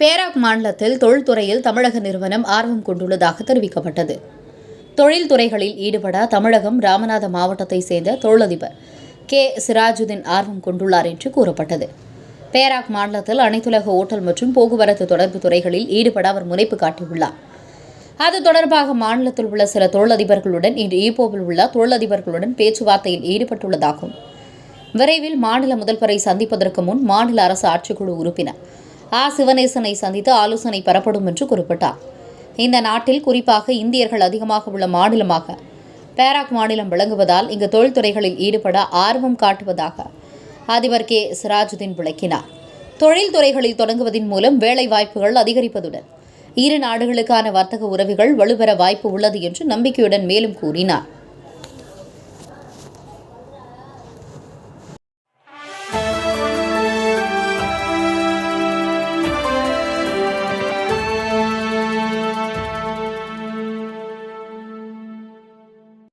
Perak மாநிலத்தில் தொழில்துறையில் தமிழக நிறுவனம் ஆர்வம் கொண்டுள்ளதாக தெரிவிக்கப்பட்டது. தொழில்துறைகளில் ஈடுபட தமிழகம் ராமநாத மாவட்டத்தை சேர்ந்த தொழிலதிபர் கே. சிராஜுதீன் ஆர்வம் கொண்டுள்ளார் என்று கூறப்பட்டது. பேராக் மாநிலத்தில் அனைத்துலக ஓட்டல் மற்றும் போக்குவரத்து தொடர்பு துறைகளில் ஈடுபட அவர் முனைப்பு காட்டியுள்ளார். அது தொடர்பாக மாநிலத்தில் உள்ள சில தொழிலதிபர்களுடன் இன்று ஈப்போவில் உள்ள தொழிலதிபர்களுடன் பேச்சுவார்த்தையில் ஈடுபட்டுள்ளதாகவும் விரைவில் மாநில முதல்வரை சந்திப்பதற்கு முன் மாநில அரசு ஆட்சிக்குழு உறுப்பினர் ஆ சிவனேசனை சந்தித்து ஆலோசனை பெறப்படும் என்று குறிப்பிட்டார். இந்த நாட்டில் குறிப்பாக இந்தியர்கள் அதிகமாக உள்ள மாநிலமாக பேராக் மாநிலம் விளங்குவதால் இங்கு தொழில்துறைகளில் ஈடுபட ஆர்வம் காட்டுவதாக அதிபர் கே. சிராஜுதீன் விளக்கினார். தொழில்துறைகளில் தொடங்குவதன் மூலம் வேலை வாய்ப்புகள் அதிகரிப்பதுடன் இரு நாடுகளுக்கான வர்த்தக உறவுகள் வலுப்பெற வாய்ப்பு உள்ளது என்று நம்பிக்கையுடன் மேலும் கூறினார்.